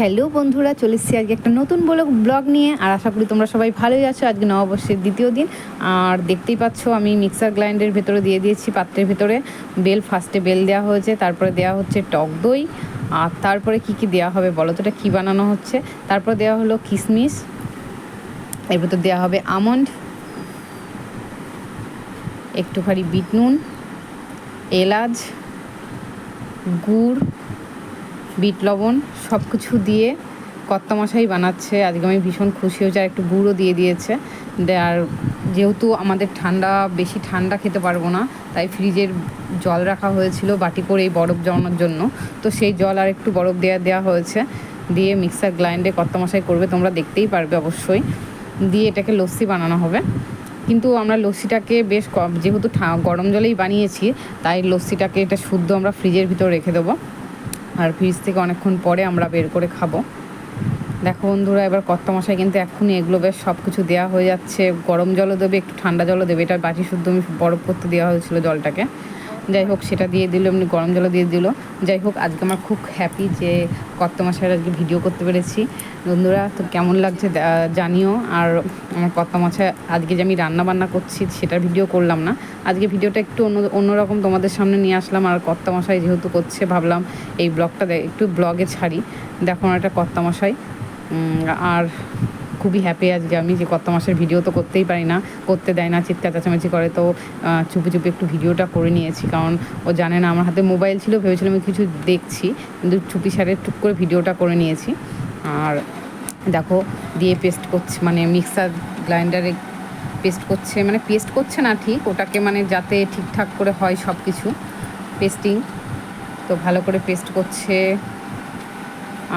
Hello বন্ধুরা, চলে এসেছি আজকে একটা নতুন ব্লগ ব্লগ নিয়ে, আর আশা করি তোমরা সবাই ভালোই আছো। আজকে নববর্ষের দ্বিতীয় দিন। আর দেখতেই পাচ্ছ, আমি মিক্সার গ্রাইন্ডের ভেতরে দিয়ে দিয়েছি পাত্রের ভেতরে। বেল ফার্স্টে বেল দেওয়া হয়েছে, তারপরে দেওয়া হচ্ছে টক দই। আর তারপরে কি কি দেওয়া হবে বলো তো, এটা কী বানানো হচ্ছে? তারপর দেওয়া হলো কিশমিশ এর ভেতর দেওয়া হবে আমন্ড। একটুখানি বিট নুন, এলাচ, গুড় বিট লবণ সব কিছু দিয়ে কর্তা মশাই বানাচ্ছে। আজকে আমি ভীষণ খুশি হয়েছে, আর একটু গুঁড়ো দিয়ে দিয়েছে। আর যেহেতু আমাদের ঠান্ডা, বেশি ঠান্ডা খেতে পারব না, তাই ফ্রিজের জল রাখা হয়েছিল বাটি করে এই বরফ জমানোর জন্য। তো সেই জল আর একটু বরফ দেওয়া দেওয়া হয়েছে। দিয়ে মিক্সার গ্রাইন্ডে কর্তা মশাই করবে, তোমরা দেখতেই পারবে অবশ্যই। দিয়ে এটাকে লস্যি বানানো হবে। কিন্তু আমরা লস্যিটাকে বেশ যেহেতু গরম জলেই বানিয়েছি, তাই লস্যিটাকে এটা শুদ্ধ আমরা ফ্রিজের ভিতর রেখে দেবো। আর ফ্রিজ থেকে অনেকক্ষণ পরে আমরা বের করে খাব। দেখো বন্ধুরা, এবার কর্তা মশাই কিন্তু এখনই এগুলো বেশ সব কিছু দেওয়া হয়ে যাচ্ছে। গরম জলও দেবে, একটু ঠান্ডা জলও দেবে। এটা বাটি শুদ্ধ বরফ করতে দেওয়া হয়েছিল জলটাকে। যাই হোক, সেটা দিয়ে দিল, এমনি গরম জলও দিয়ে দিল। যাই হোক, আজকে আমার খুব হ্যাপি যে কর্তা মশাইয়ের আজকে ভিডিও করতে পেরেছি। বন্ধুরা, তো কেমন লাগছে জানিও। আর আমার কর্তা মশাই আজকে যে আমি রান্না বান্না করছি, সেটার ভিডিও করলাম না। আজকে ভিডিওটা একটু অন্য, অন্যরকম তোমাদের সামনে নিয়ে আসলাম। আর কর্তা মশাই যেহেতু করছে, ভাবলাম এই ব্লগটা একটু ব্লগে ছাড়ি। দেখো একটা কর্তা মশাই আর খুবই হ্যাপি আজকে আমি যে কত মাসের ভিডিও তো করতেই পারি না, করতে দেয় না, চিৎকার চেঁচামেচি করে। তো চুপি চুপি একটু ভিডিওটা করে নিয়েছি, কারণ ও জানে না, আমার হাতে মোবাইল ছিল, ভেবেছিলাম আমি কিছু দেখছি, কিন্তু চুপি সারে টুক করে ভিডিওটা করে নিয়েছি। আর দেখো, দিয়ে পেস্ট করছে মানে মিক্সার গ্রাইন্ডারে পেস্ট করছে মানে পেস্ট করছে না ঠিক, ওটাকে মানে যাতে ঠিকঠাক করে হয় সব কিছু পেস্টিং তো ভালো করে পেস্ট করছে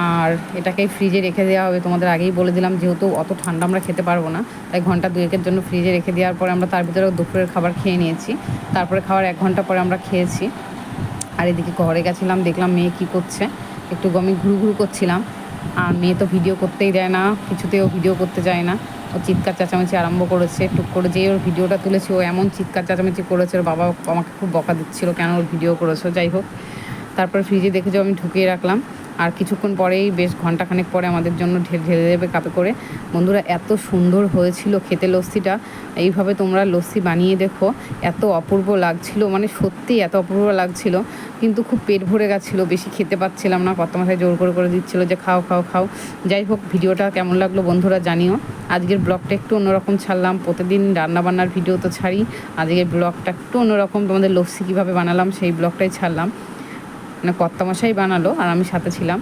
আর এটাকে ফ্রিজে রেখে দেওয়া হবে। তোমাদের আগেই বলে দিলাম, যেহেতু অত ঠান্ডা আমরা খেতে পারব না, তাই ঘণ্টা দুয়েকের জন্য ফ্রিজে রেখে দেওয়ার পরে আমরা তার ভিতরে দুপুরের খাবার খেয়ে নিয়েছি। তারপরে খাওয়ার এক ঘণ্টা পরে আমরা খেয়েছি। আর এদিকে ঘরে গেছিলাম, দেখলাম মেয়ে কী করছে। একটু আমি ঘুরু ঘুরু করছিলাম। আর মেয়ে তো ভিডিও করতেই দেয় না, কিছুতেও ভিডিও করতে যায় না। ও চিৎকার চেঁচামেচি আরম্ভ করেছে, টুক করে যেই ওর ভিডিওটা তুলেছি, ও এমন চিৎকার চেঁচামেচি করেছে, ওর বাবা আমাকে খুব বকা দিচ্ছিল, কেন ওর ভিডিও করেছ? যাই হোক, তারপর ফ্রিজে দেখে যে আমি ঢুকিয়ে রাখলাম। আর কিছুক্ষণ পরেই বেশ ঘন্টাখানেক পরে আমাদের জন্য ঢেলে দেবে কাপে করে। বন্ধুরা, এত সুন্দর হয়েছিল খেতে লস্যিটা। এইভাবে তোমরা লস্যি বানিয়ে দেখো, এত অপূর্ব লাগছিল মানে সত্যি এত অপূর্ব লাগছিল। কিন্তু খুব পেট ভরে গেছিল, বেশি খেতে পাচ্ছিলাম না। কত মাথায় জোর করে করে দিচ্ছিল যে, খাও খাও খাও। যাই হোক, ভিডিওটা কেমন লাগল বন্ধুরা জানিও। আজকের ব্লগটা একটু অন্যরকম ছাড়লাম। প্রতিদিন রান্নাবান্নার ভিডিও তো ছাড়ি। আজকের ব্লগটা একটু অন্যরকম, তোমাদের লস্যি কীভাবে বানালাম সেই ব্লগটাই ছাড়লাম। মানে কর্তামশাই বানালো আর আমি সাথে ছিলাম।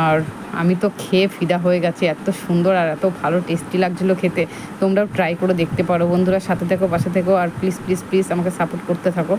আর আমি তো খেয়ে ফিদা হয়ে গেছে, এত সুন্দর আর এত ভালো টেস্টি লাগছিল খেতে। তোমরাও ট্রাই করে দেখতে পারো বন্ধুরা, সাথে থেকো, পাশে থেকো, আর প্লিজ প্লিজ প্লিজ আমাকে সাপোর্ট করতে থাকো।